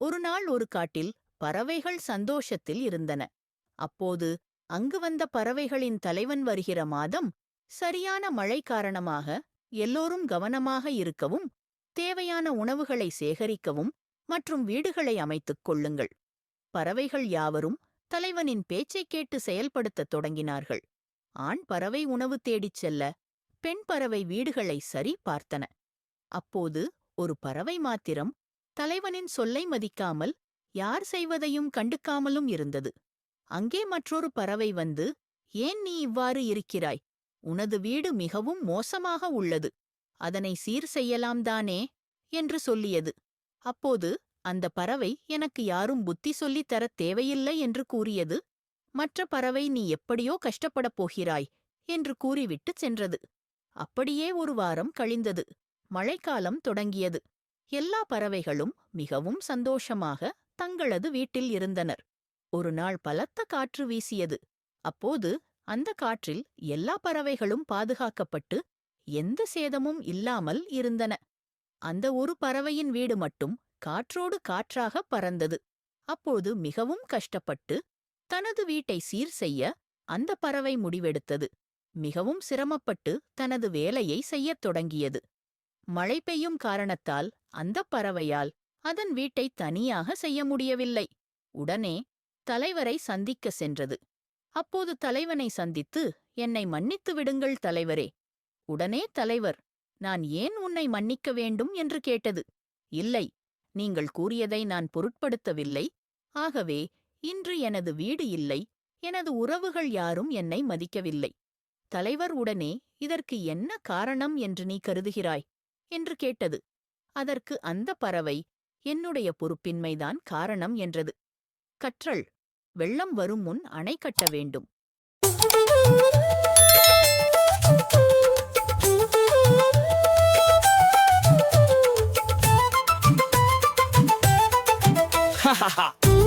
ஒரு நாள் ஒரு காட்டில் பறவைகள் சந்தோஷத்தில் இருந்தன. அப்போது அங்கு வந்த பறவைகளின் தலைவன் வருகிற மாதம் சரியான மழை காரணமாக எல்லோரும் கவனமாக இருக்கவும் தேவையான உணவுகளை சேகரிக்கவும் மற்றும் வீடுகளை அமைத்துக் கொள்ளுங்கள். பறவைகள் யாவரும் தலைவனின் பேச்சைக் கேட்டு செயல்படுத்தத் தொடங்கினார்கள். ஆண் பறவை உணவு தேடிச் செல்ல பெண் பறவை வீடுகளை சரி பார்த்தன. அப்போது ஒரு பறவை மாத்திரம் தலைவனின் சொல்லை மதிக்காமல் யார் செய்வதையும் கண்டுக்காமலும் இருந்தது. அங்கே மற்றொரு பறவை வந்து ஏன் நீ இவ்வாறு இருக்கிறாய்? உனது வீடு மிகவும் மோசமாக உள்ளது. அதனை சீர் செய்யலாம் தானே என்று சொல்லியது. அப்போது அந்த பறவை எனக்கு யாரும் புத்தி சொல்லித் தரத் தேவையில்லை என்று கூறியது மற்ற பறவை நீ எப்படியோ கஷ்டப்படப் போகிறாய் என்று கூறிவிட்டுச் சென்றது. அப்படியே ஒரு வாரம் கழிந்தது. மழைக்காலம் தொடங்கியது. எல்லா பறவைகளும் மிகவும் சந்தோஷமாக தங்களது வீட்டில் இருந்தனர். ஒரு நாள் பலத்த காற்று வீசியது. அப்போது அந்த காற்றில் எல்லா பறவைகளும் பாதுகாக்கப்பட்டு எந்த சேதமும் இல்லாமல் இருந்தன. அந்த ஒரு பறவையின் வீடு மட்டும் காற்றோடு காற்றாக பறந்தது. அப்போது மிகவும் கஷ்டப்பட்டு தனது வீட்டை சீர் செய்ய அந்த பறவை முடிவெடுத்தது. மிகவும் சிரமப்பட்டு தனது வேலையை செய்யத் தொடங்கியது. மழை பெய்யும் காரணத்தால் அந்தப் பறவையால் அதன் வீட்டை தனியாக செய்ய முடியவில்லை. உடனே தலைவரை சந்திக்க சென்றது. அப்போது தலைவனை சந்தித்து என்னை மன்னித்து விடுங்கள் தலைவரே. உடனே தலைவர் நான் ஏன் உன்னை மன்னிக்க வேண்டும்? என்று கேட்டது. இல்லை நீங்கள் கூறியதை நான் பொருட்படுத்தவில்லை. ஆகவே இன்று எனது வீடு இல்லை. எனது உறவுகள் யாரும் என்னை மதிக்கவில்லை. தலைவர் உடனே இதற்கு என்ன காரணம்? என்று நீ கருதுகிறாய். என்று கேட்டது. அதற்கு அந்த பறவை என்னுடைய பொறுப்பின்மைதான் காரணம் என்றது. கற்றல் வெள்ளம் வரும் முன் அணை கட்ட வேண்டும். Ha ha ha!